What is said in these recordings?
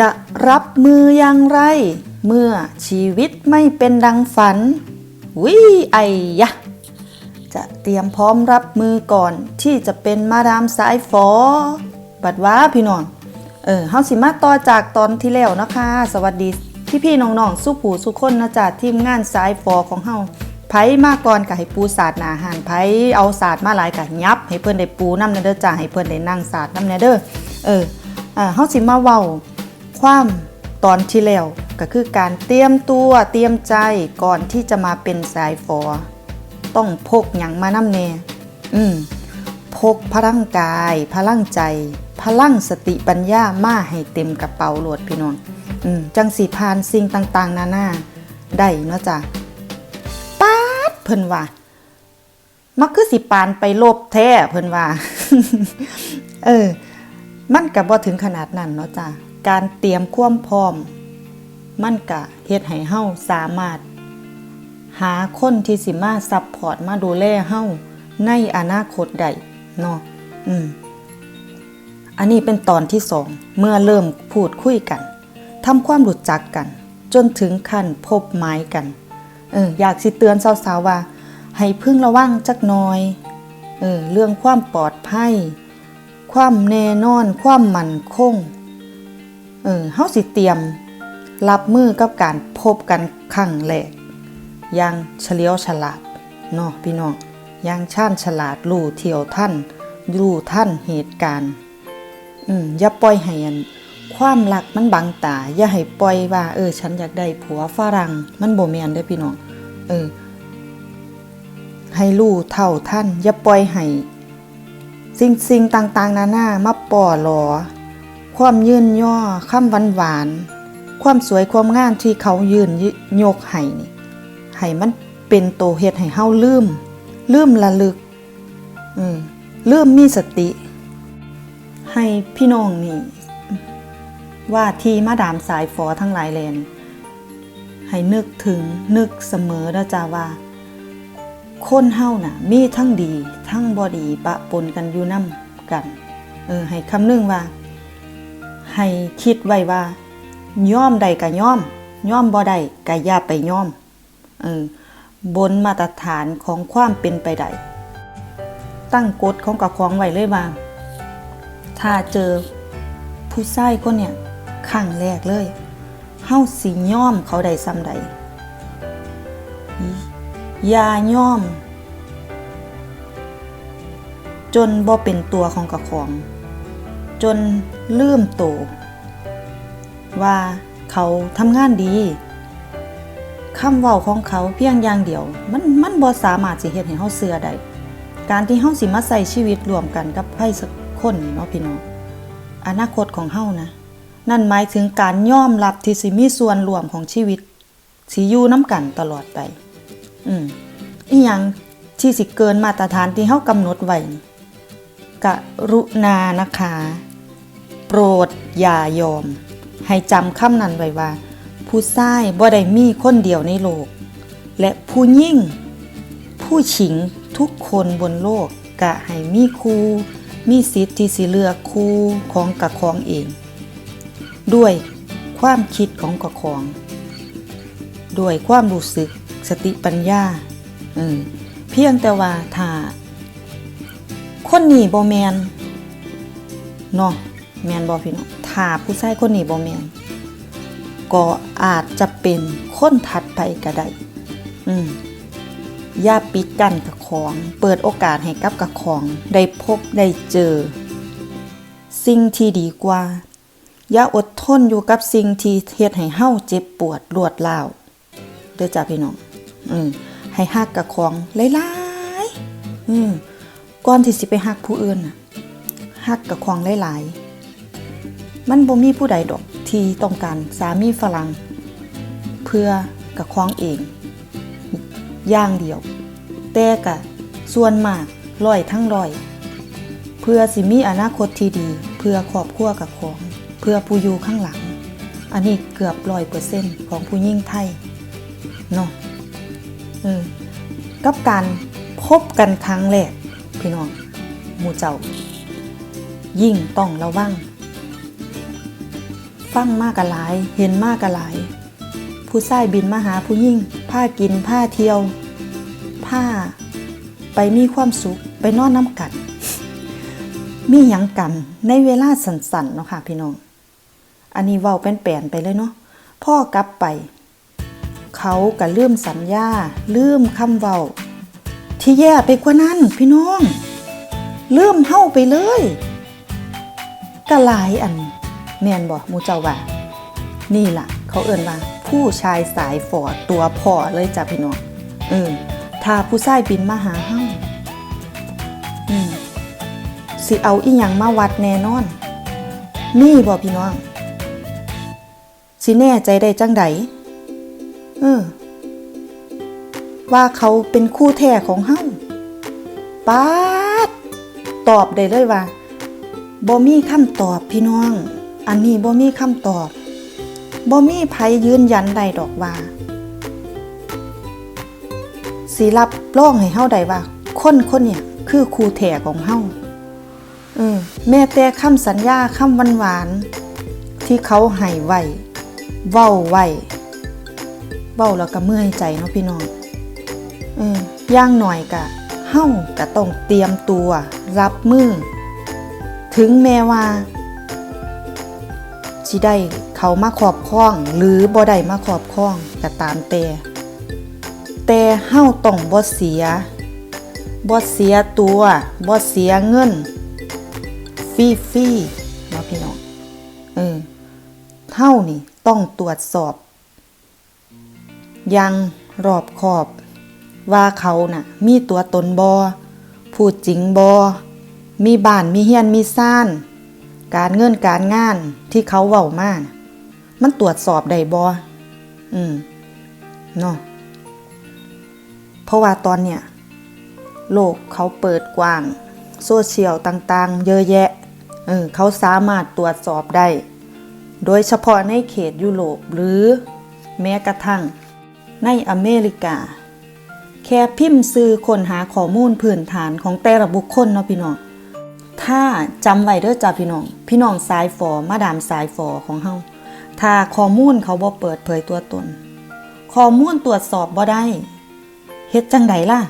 จะรับมืออย่างไร เมื่อชีวิตไม่เป็นดังฝัน วิไอยะ จะเตรียมพร้อมรับมือก่อนที่จะเป็นมาดามสายฝอบัดว่าพี่น้อง เออเฮาสิมาต่อจากตอนที่แล้วนะคะ สวัสดีพี่พี่น้องๆสุผู้สุคนนะจ๊ะทีมงานสายฝอของเฮาไผมาก่อนก็ให้ปูศาสตร์หนาหานไผเอาศาสตร์มาหลายก็ยับ ให้เพิ่นได้ปูน้ำเนเด้อจ้าให้เพิ่นได้นั่งศาสตร์น้ำเนเด้อเอออ่าเฮาสิมาเว้า ความตอนที่แล้วก็คือการเตรียมตัวเตรียมใจก่อนที่จะมาเป็นสายฝอต้องพกหยังมานำแน่อืมพกพลังกาย พลังใจ พลังสติปัญญามาให้เต็มกระเป๋าโหลดพี่น้องอืมจังสีพานสิ่งต่าง ๆ นานาได้เนาะจ้ะป๊าดเพิ่นว่ามักคือสิปานไปโลบแท้เพิ่นว่า เออ มันก็บ่ถึงขนาดนั้นเนาะจ้ะ การเตรียมความพร้อม มันก็เฮ็ดให้เฮาสามารถ หาคนที่สิมาซัพพอร์ตมาดูแลเฮาในอนาคตได้เนาะอืมอันนี้เป็นตอนที่สองเมื่อเริ่มพูดคุยกันทำความรู้จักกัน จนถึงขั้นพบหมายกัน เอออยากสิเตือนสาวๆว่า ให้พึ่งระวังจักน่อยเออเรื่องความปลอดภัย ความแน่นอน ความมั่นคง เออเฮาสิเตรียมรับมือกับการพบกันครั้งแรกอย่างเฉลียวฉลาดเนาะพี่น้องอย่างชาญฉลาดรู้เที่ยวท่านรู้ท่านเหตุการณ์อืมอย่าปล่อยให้อันความรักมันบังตา อย่าให้ปล่อยว่า เออ ฉันอยากได้ผัวฝรั่ง มันบ่แม่นเด้พี่น้อง เออ ให้รู้เท่าท่าน อย่าปล่อยให้ สิ่งสิ่งต่าง ๆ นานามาป่อหลอ ความยืนย่อคำหวานหวาน ความสวยความงามที่เขายืนโยกให้นี่ให้มันเป็นโตเฮ็ดให้เฮาลืม ลืมระลึก อืมลืมมีสติ ให้พี่น้องนี่ ว่าที่มาดามสายฟอทั้งหลายแลนให้นึกถึงนึกเสมอนะจ้าว่า คนเฮาน่ะ มีทั้งดี ทั้งบอดีปะปนกันอยู่นํกัน เออ ให้คำนึงว่า ให้คิดไว้ว่าย่อมใดก็ย่อมย่อมบ่ได้ก็อย่าไปย่อมเออบนมาตรฐานของความเป็นไปได้ตั้งกฎของกับของไว้เลยว่า ถ้าเจอผู้ชายคนเนี่ยครั้งแรกเลยเฮาสิย่อมเขาได้ซ้ำใดอย่าย่อม จนบ่เป็นตัวของกับของ จนลืมโตวว่าเขาทำงานดีคำเว้าของเขาเพียงอย่างเดียว มันมันบ่สามารถสิเฮ็ดให้เฮาเชื่อได้การที่เฮาสิมาใส่ชีวิตรวมกันกับไผสักคนนี่เนาะพี่น้องอนาคตของเฮานะ นั่นหมายถึงการยอมรับที่สิมีส่วนรวมของชีวิตสิอยู่น้ำกันตลอดไป อืมอีหยังที่สิเกินมาตรฐานที่เฮากำหนดไว้นี่กรุณานะคะ โปรดอย่ายอม ให้จำคำนั้นไว้ว่า ผู้ชายบ่ได้มีคนเดียวในโลก และผู้ยิ่ง ผู้หญิงทุกคนบนโลกกะให้มีครูมีสิทธิ์ที่สิเลือกครูของกะของเอง ด้วยความคิดของกะของ ด้วยความรู้สึกสติปัญญาเออเพียงแต่ว่าถ้าคนนี้บ่แมนเนาะ แมนบ่พี่น้องถ้าผู้ชายคนนี้บ่แมนก็อาจจะเป็นคนถัดไปก็ได้อืมอย่าปิดกั้นกับของ เปิดโอกาสให้กับกับของ ได้พบได้เจอ สิ่งที่ดีกว่า อย่าอดทนอยู่กับสิ่งที่เฮ็ดให้เฮาเจ็บปวดรวดร้าวเด้อจ้าพี่น้อง อืมให้ฮักกับของหลายๆอืมก่อนที่สิไปฮักผู้อื่นน่ะฮักกับของหลายๆ มันบ่มีผู้ใดดอกที่ต้องการสามีฝรั่งเพื่อกับของเอง อย่างเดียว แต่กะส่วนมากร้อยทั้งร้อย เพื่อสิมีอนาคตที่ดี เพื่อครอบครัวกับของ เพื่อผู้อยู่ข้างหลัง อันนี้เกือบร้อยเปอร์เซ็นต์ของผู้ยิ่งไทยเนาะเออกับการพบกันครั้งแรกพี่น้องหมู่เจ้า ยิ่งต้องระวัง ฟังมากกะหลาย เห็นมากกะหลาย ผู้ชายบินมาหาผู้หญิงผ้ากินผ้าเที่ยวผ้าไปมีความสุขไปนอนน้ำกันมีหยังกันในเวลาสั้นๆเนาะค่ะพี่น้อง อันนี้เว้าเป็นแปลนไปเลยเนาะพ่อกลับไป เขาก็ลืมสัญญาลืมคำเว้า ที่แย่ไปกว่านั้นพี่น้องลืมเฮาไปเลยก็หลายอัน แม่นบ่มูเจ้าว่า นี่ล่ะ เขาเอิ่นว่า ผู้ชายสายฝอตัวพ่อเลยจ้ะพี่น้องเออถ้าผู้ชายบินมาหาเฮาอืมสิเอาอีหยังมาวัดแน่นอน นี่บ่พี่น้อง สิแน่ใจได้จังใดเออ ว่าเขาเป็นคู่แท้ของเฮาป๊าด ตอบได้เลยว่าบ่มีคำตอบพี่น้อง อันนี้บ่มีคำตอบบ่มีไผยืนยันไดดอกว่าสิรับรองให้เฮาได้ว่าคนคนเนี่ยคือครูแท้ของเฮาเออแม้แต่คำสัญญาคำหวานๆที่เขาให้ไว้เว้าไว้เว้าแล้วก็เมื่อยใจเนาะพี่น้องเออย่างหน่อยกะเฮ้ากะต้องเตรียมตัว รับมือ ถึงแม้ว่า สิได้เขามาขอบคล้อง หรือบ่ได้มาขอบคล้องก็ตามแต่แต่เฮ้าต้องบ่เสียบ่เสียตัวบ่เสียเงินฟรีฟรีๆเนาะพี่น้องเออเฮานี่ต้องตรวจสอบ ยังรอบขอบ ว่าเขาน่ะ มีตัวตนบอพูดจริงบอมีบ้านมีเฮียนมีซ่าน การเงินการงานที่เขาเว้ามานะมันตรวจสอบได้บออืมเนาะเพราะว่าตอนเนี้ยโลกเขาเปิดกว้าง โซเชียลต่าง ๆ เยอะแยะ เออเขาสามารถตรวจสอบได้ โดยเฉพาะในเขตยุโรปหรือแม้กระทั่ง ในอเมริกา แค่พิมพ์ซื้อคนหาข้อมูลพื้นฐานของแต่ละบุคคลเนาะพี่น้อง ถ้าจำไว้เด้อจ้าพี่น้อง พี่น้องสายฝอมาดามสายฝอของเฮาถ้าข้อมูลเขาบ่เปิดเผยตัวตน ข้อมูลตรวจสอบบ่ได้เฮ็ดจังใดล่ะ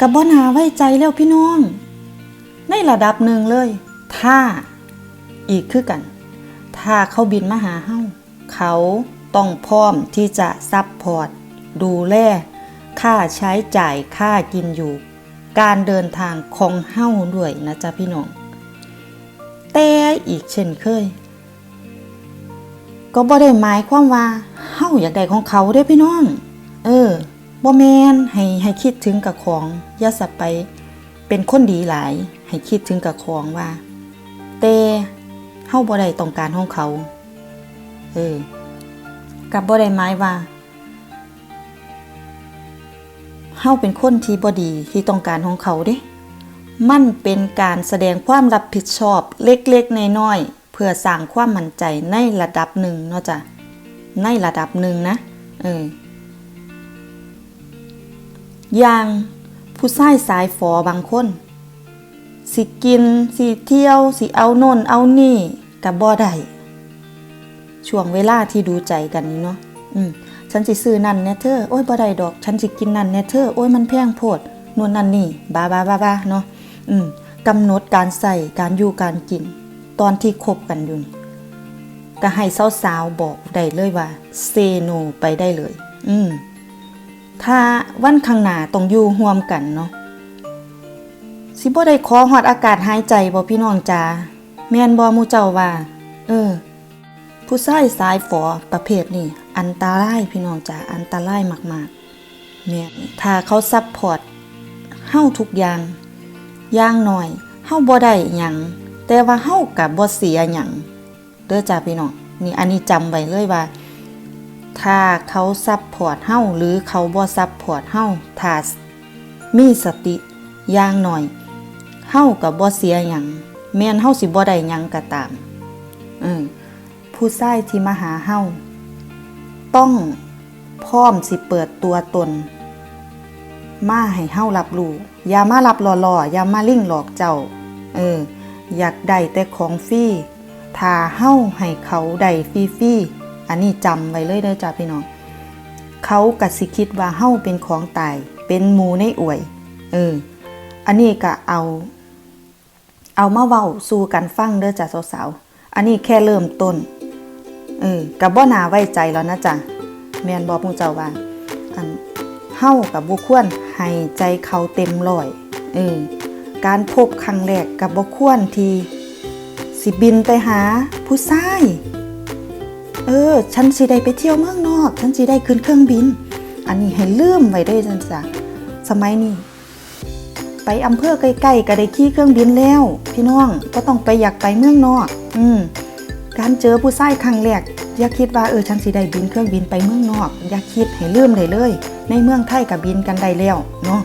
ก็บ่นาไว้ใจแล้วพี่น้อง ในระดับหนึ่งเลย ถ้าอีกคือกัน ถ้าเขาบินมาหาเฮาเขาต้องพร้อมที่จะซับพอร์ต ดูแลค่าใช้จ่ายค่ากินอยู่ การเดินทางของเฮ้าด้วยนะจ๊ะพี่น้อง แต่อีกเช่นเคย ก็บ่ได้หมายความว่าเฮ้าอยากได้ของเขาด้อพี่น้อง เออบ่แมนให้ให้คิดถึงกับของอย่าสับไปเป็นคนดีหลาย ให้คิดถึงกับของว่า แต่เฮ้าบ่ได้ต้องการของเขา เออกับบ่ได้หมายว่า เฮาเป็นคนที่บ่ดีที่ต้องการของเขาเด้ มันเป็นการแสดงความรับผิดชอบเล็กๆน้อยๆเพื่อสร้างความมั่นใจในระดับหนึ่งเนาะจ้ะในระดับหนึ่งนะเอออย่างผู้ชายสายฝอบางคน สิกิน สิเที่ยว สิเอาโน่นเอานี่กับบ่ได้ช่วงเวลาที่ดูใจกันนี่เนาะอืม ฉันสิซื้อนั่นแน่เธอโอ้ยบ่ได้ดอก ฉันสิกินนั่นแน่เธอโอ้ยมันแพงโพดนู่นนั่นนี่บ้าบ้าบ้าบ้าเนาะอืมกำหนดการใส่การอยู่การกิน ตอนที่คบกันอยู่ก็ให้สาวๆบอกได้เลยว่าเซโนไปได้เลย อืมถ้าวันข้างหน้าต้องอยู่ร่วมกันเนาะสิบ่ได้ขอฮอดอากาศหายใจบ่พี่น้องจ้าแม่นบ่มูเจ้าว่า เออ ผู้ชายสายฝอประเภทนี้ อันตรายพี่น้องจ๋าอันตรายมากๆเนี่ยถ้าเขาซับพอร์ตเฮ้าทุกอย่างย่างหน่อยเฮ้าบ่ได้หยังแต่ว่าเฮ้ากับบ่เสียหยังเด้อจ้าพี่น้องนี่อันนี้จำไว้เลยว่า ถ้าเขาซับพอร์ตเฮ้าหรือเขาบ่ซับพอร์ตเฮ้าถ้ามีสติย่างหน่อยเฮ้ากับบ่เสียหยังแม่นเฮ้าสิบ่ได้หยังก็ตามอืมผู้ชายที่มาหาเฮ้า ต้องพร้อมสิเปิดตัวตน มาให้เฮารับรู้อย่ามารับหล่อๆอย่ามาลิ่งหลอกเจ้า เออ อยากได้แต่ของฟรีถ้าเฮาให้เขาได้ฟรีๆอันนี้จำไว้เลยเด้อจ้าพี่น้อง เขากสิคิดว่าเฮาเป็นของตาย เป็นหมูในอวย เออ อันนี้ก็เอา เอามาเว้าสู่กันฟังเด้อจ้ะสาวๆ อันนี้แค่เริ่มต้น เออกับบ่นาไว้ใจแล้วนะจ๊ะแมนบอกมูเจ้าว่าอันเฮากับบ่ควรให้ใจเขาเต็มร้อยเออการพบครั้งแรกกับบ่ควรทีสิบินไปหาผู้ชายเออ ฉันสิได้ไปเที่ยวเมืองนอก ฉันสิได้ขึ้นเครื่องบิน อันนี้ให้ลืมไว้ได้จังจ้ะสมัยนี้ไปอำเภอใกล้ๆก็ได้ขี่เครื่องบินแล้ว พี่น้องก็ต้องไปอยากไปเมืองนอก อืม การเจอผู้ชายครั้งแรกอย่าคิดว่าเออฉันสิได้บินเครื่องบินไปเมืองนอกอย่าคิดให้ลืมได้เลย ในเมืองไทยกับบินกันได้แล้วเนาะ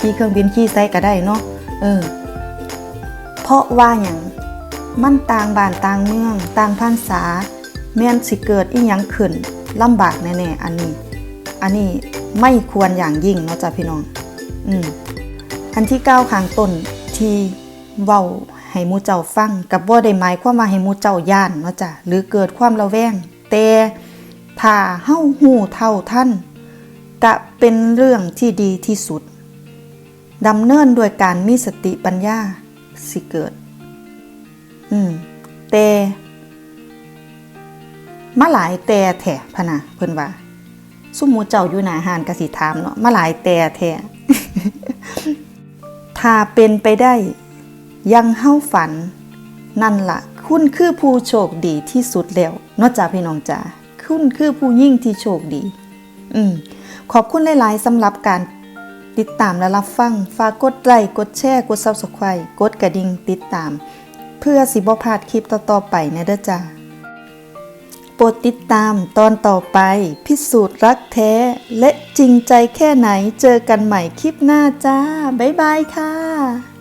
ขี่เครื่องบินขี่ไซก็ได้เนาะเออ เพราะว่าอย่างมันต่างบ้านต่างเมือง ต่างภาษาแม่นสิเกิดอีหยังขึ้นลำบากแน่ๆอันนี้ อันนี้ไม่ควรอย่างยิ่งเนาะจ้ะพี่น้อง อืมอันที่เก้าข้างต้นที่เว้า ให้มูเจ้าฟังกับบ่ได้หมายความว่าให้มูเจ้าย่านเนาะจ้ะหรือเกิดความระแวง แต่ถ้าเฮาหูเท่าท่านกะเป็นเรื่องที่ดีที่สุดดำเนินด้วยการมีสติปัญญาสิเกิด อืม แต่มาหลายแต่แท้พะนะเพิ่นว่าซุมมูเจ้าอยู่หนาหานกสิถามเนาะมาหลายแต่แท้ถ้าเป็นไปได้ ยังเฮ้าฝัน นั่นละคุณคือผู้โชคดีที่สุดแล้วนอกจากพี่น้องจ๋าคุณคือผู้ยิ่งที่โชคดี อืมขอบคุณหลาย ๆสำหรับการติดตามและรับฟัง ฝากกดไลค์กดแชร์ กด Subscribe กดกระดิ่งติดตาม เพื่อสิบ่พลาดคลิปต่อ ๆ ไปนะเด้อจ้าโปรดติดตามตอนต่อไป พิสูจน์รักแท้ และจริงใจแค่ไหนเจอกันใหม่คลิปหน้าจ้า บ๊ายบายค่ะ